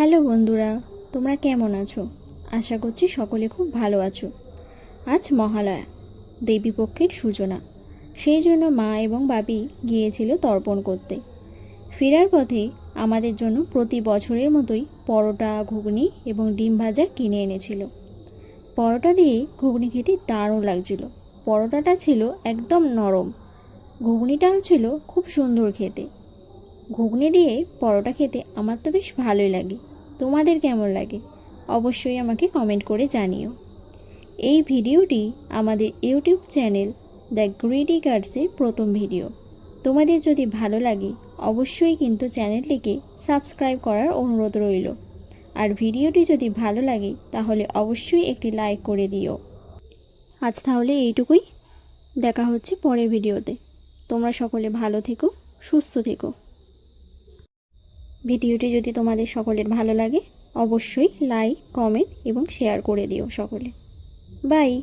Hello বন্ধুরা, তোমরা কেমন আছো? আশা করছি সকলে খুব ভালো আছো। আজ মহালয়া, দেবী পক্ষের সূচনা। সেই জন্য মা এবং বাবি গিয়েছিল তর্পণ করতে। ফেরার পথে আমাদের জন্য প্রতি বছরের মতোই পরোটা, ঘুগনি এবং ডিম ভাজা কিনে এনেছিল। পরোটা দিয়ে ঘুগনি খেতে দারুণ লাগছিল। পরোটাটা ছিল একদম নরম। ঘুগনিটাও ছিল খুব সুন্দর খেতে। ঘুগনি দিয়ে পরোটা খেতে আমার তো বেশ ভালোই লাগে। তোমাদের কেমন লাগে? অবশ্যই আমাকে কমেন্ট করে জানিও। এই ভিডিওটি আমাদের ইউটিউব চ্যানেল দ্য গ্রিডি গার্ডসের প্রথম ভিডিও তোমাদের যদি ভালো লাগে, অবশ্যই কিন্তু চ্যানেলটিকে সাবস্ক্রাইব করার অনুরোধ রইল। আর ভিডিওটি যদি ভালো লাগে, তাহলে অবশ্যই একটি লাইক করে দিও। আজ তাহলে এইটুকুই। দেখা হচ্ছে পরের ভিডিওতে তোমরা সকলে ভালো থেকো, সুস্থ থেকো। ভিডিওটি যদি তোমাদের সকলের ভালো লাগে, অবশ্যই লাইক, কমেন্ট এবং শেয়ার করে দিও সকলে। বাই!